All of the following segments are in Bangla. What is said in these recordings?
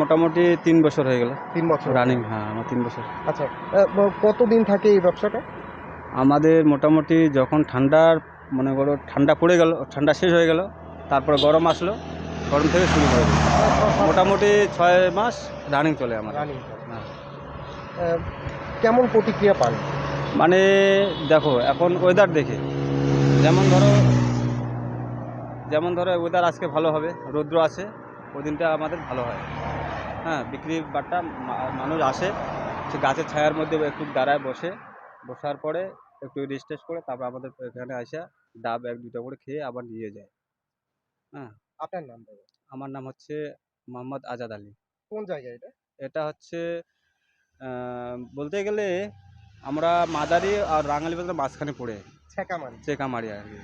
মোটামুটি তিন বছর হয়ে গেল। তিন বছর। রানিং হ্যাঁ আমার তিন বছর। আচ্ছা কতদিন থাকে এই ব্যবসাটা? আমাদের মোটামুটি যখন ঠান্ডার মনে করো ঠান্ডা পড়ে গেল ঠান্ডা শেষ হয়ে গেল তারপরে গরম আসলো গরম থেকে শুরু করে দিই। মোটামুটি ছয় মাস রানিং চলে আমার রানিং হ্যাঁ। কেমন প্রতিক্রিয়া পান? মানে দেখো এখন ওয়েদার দেখে। যেমন ধরো যেমন ধরো ওয়েদার আজকে ভালো হবে রৌদ্র আছে। ওই দিনটা আমাদের ভালো হয়। হ্যাঁ বিক্রি বাট্টা মানুষ আসে সে গাছের ছায়ার মধ্যে একটু দাঁড়ায় বসে বসার পরে একটু রেস্ট করে তারপর আমাদের এখানে আসা ডাব এক দুটো করে খেয়ে আবার নিয়ে যায়। হ্যাঁ। আপনার নাম আমার নাম হচ্ছে মোহাম্মদ আজাদ আলী। কোন জায়গায় এটা? এটা হচ্ছে বলতে গেলে আমরা মাদারি আর রাঙালি বাজারের মাঝখানে পড়ে। ছেকামারি। চেকামারি আর কি।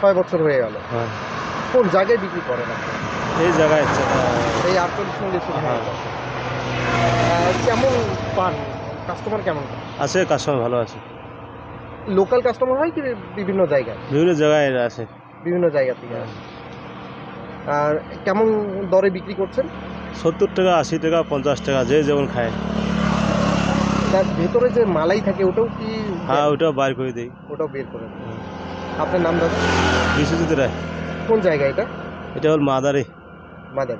ছয় বছর হয়ে গেল। হ্যাঁ। কোন জায়গায় বিক্রি করেন এই জায়গায় এই আটচল্লিশ সঙ্গে হ্যাঁ। কেমন পান? কাস্টমার কেমন? আছে কাস্টমার ভালো আছে। লোকাল কাস্টমার হয় কি বিভিন্ন জায়গায়? বিভিন্ন জায়গায় এরা আছে। বিভিন্ন জায়গা থেকে আসে। আর কেমন দরে বিক্রি করছেন? সত্তর টাকা আশি টাকা পঞ্চাশ টাকা যে যেমন খায়। তার ভেতরে যে মালাই থাকে ওটাও কি হ্যাঁ ওটা বার করে দিই। ওটাও বের করে আপনার নাম দাদা? বিশ্বজিৎ রায়। কোন জায়গা এটা এটা হল মাদারি মাদার